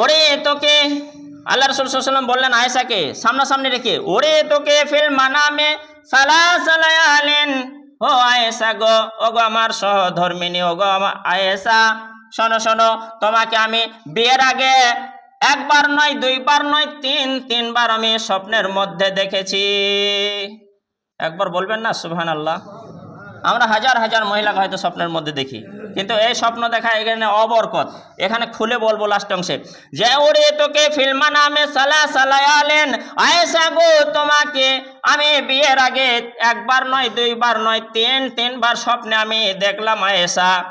ওরে তোকে আল্লাহ রসুল সাল্লাম বললেন, আয়েশাকে, সামনাসামনি রেখে, ওরে তোকে ফিল মানামে সালায়ালেন। ও আয়েশা গো ও গো আমার সহধর্মিনী গো আমার আয়েশা, শোনো শোনো, তোমাকে আমি বিয়ের আগে একবার নয়, দুইবার নয়, তিন, তিনবার আমি স্বপ্নের মধ্যে দেখেছি। একবার বলবেন না সুবহান আল্লাহ আমরা হাজার হাজার মহিলাকে হয়তো স্বপ্নের মধ্যে দেখি। কিন্তু এই স্বপ্ন দেখা এখানে অবরকত। এখানে খুলে বলব লাস্ট অংশে। যে ওরে তোকে ফিল্মা নামে সালা সালায়ালেন, আয়েশা গো তোমাকে আমি বিয়ের আগে একবার নয়, দুইবার নয়, তিন, তিনবার স্বপ্নে আমি দেখলাম আয়েশা।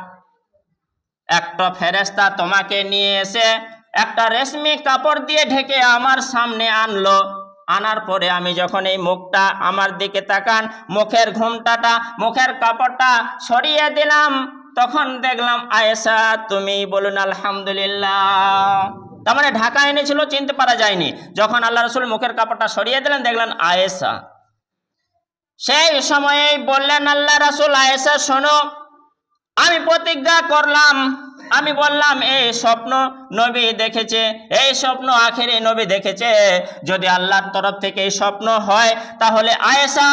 একটা ফেরেস্তা তোমাকে নিয়ে এসে একটা রেশমি কাপড় দিয়ে ঢেকে আমার সামনে আনলো। আনার পরে আমি যখন এই মুখটা আমার দিকে তাকান, মুখের ঘুমটাটা, মুখের কাপড়টা সরিয়ে দিলাম, তখন দেখলাম, আয়েশা, তুমি বলুন আলহামদুলিল্লাহ। তার মানে ঢাকা এনেছিল, চিনতে পারা যায়নি। যখন আল্লাহ রসুল মুখের কাপড়টা সরিয়ে দিলেন, দেখলেন আয়েশা। সেই সময়েই বললেন আল্লাহ রাসুল, আয়েশা, শোনো, আমি প্রতিজ্ঞা করলাম আমি বললাম এই স্বপ্ন নবী দেখেছে এই স্বপ্ন আখেরে নবী দেখেছে। যদি আল্লাহর তরফ থেকে এই স্বপ্ন হয়, তাহলে আয়েশা,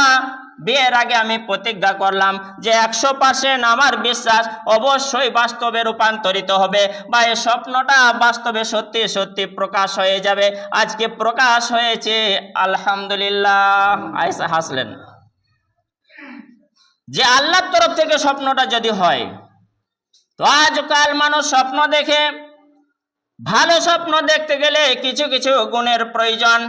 বিয়ের আগে আমি প্রতিজ্ঞা করলাম যে একশো পার্সেন্ট আমার বিশ্বাস অবশ্যই বাস্তবে রূপান্তরিত হবে বা এই স্বপ্নটা বাস্তবে সত্যি সত্যি প্রকাশ হয়ে যাবে। আজকে প্রকাশ হয়েছে, আলহামদুলিল্লাহ। আয়েশা হাসলেন। যে আল্লাহর তরফ থেকে স্বপ্নটা যদি হয় তো আজকাল মানুষ স্বপ্ন দেখে, ভালো স্বপ্ন দেখতে গেলে কিছু কিছু গুণের প্রয়োজন।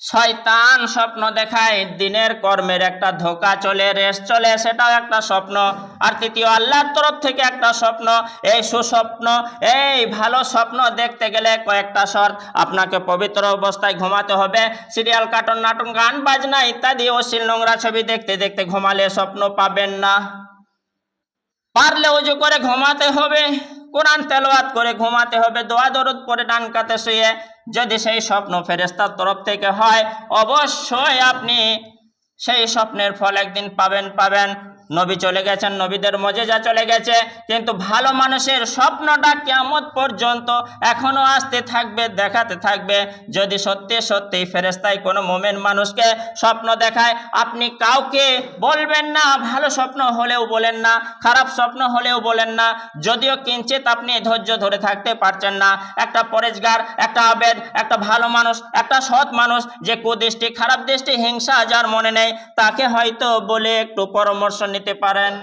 শয়তান স্বপ্ন দেখায়, দিনের কর্মের একটা ধোকা চলে রেস চলে, সেটাও একটা স্বপ্ন। আর তৃতীয়, আল্লাহর তরফ থেকে একটা স্বপ্ন, এই সুস্বপ্ন, এই ভালো স্বপ্ন দেখতে গেলে কয়েকটা শর্ত। আপনাকে পবিত্র অবস্থায় ঘুমাতে হবে, সিরিয়াল, কার্টুন নাটক গান, বাজনা ইত্যাদি, অশ্লীল নোংরা ছবি দেখতে দেখতে ঘুমালে স্বপ্ন পাবেন না। পারলে অজু করে ঘুমাতে হবে, কোরআন তেলোয়াত করে ঘুমাতে হবে, দোয়া দরদ পরে ডান কাতে শুয়ে যদি সেই স্বপ্ন ফেরেস্তার তরফ থেকে হয়, অবশ্যই আপনি সেই স্বপ্নের ফল একদিন পাবেন পাবেন। নবী চলে গেছেন, নবীদের মজেজা চলে গেছে, কিন্তু ভালো মানুষের স্বপ্নটা কেমন পর্যন্ত এখনও আসতে থাকবে, দেখাতে থাকবে। যদি সত্যি সত্যি ফেরেস্তায় কোনো মোমেন মানুষকে স্বপ্ন দেখায়, আপনি কাউকে বলবেন না, ভালো স্বপ্ন হলেও বলেন না, খারাপ স্বপ্ন হলেও বলেন না, যদিও কিঞ্চিত আপনি ধৈর্য ধরে থাকতে পারছেন না। একটা পরেজগার একটা আবেদ, একটা ভালো মানুষ, একটা সৎ মানুষ যে কুদৃষ্টি, খারাপ দৃষ্টি, হিংসা যার মনে নেই, তাকে হয়তো বলে একটু পরামর্শ নিতে পারেন।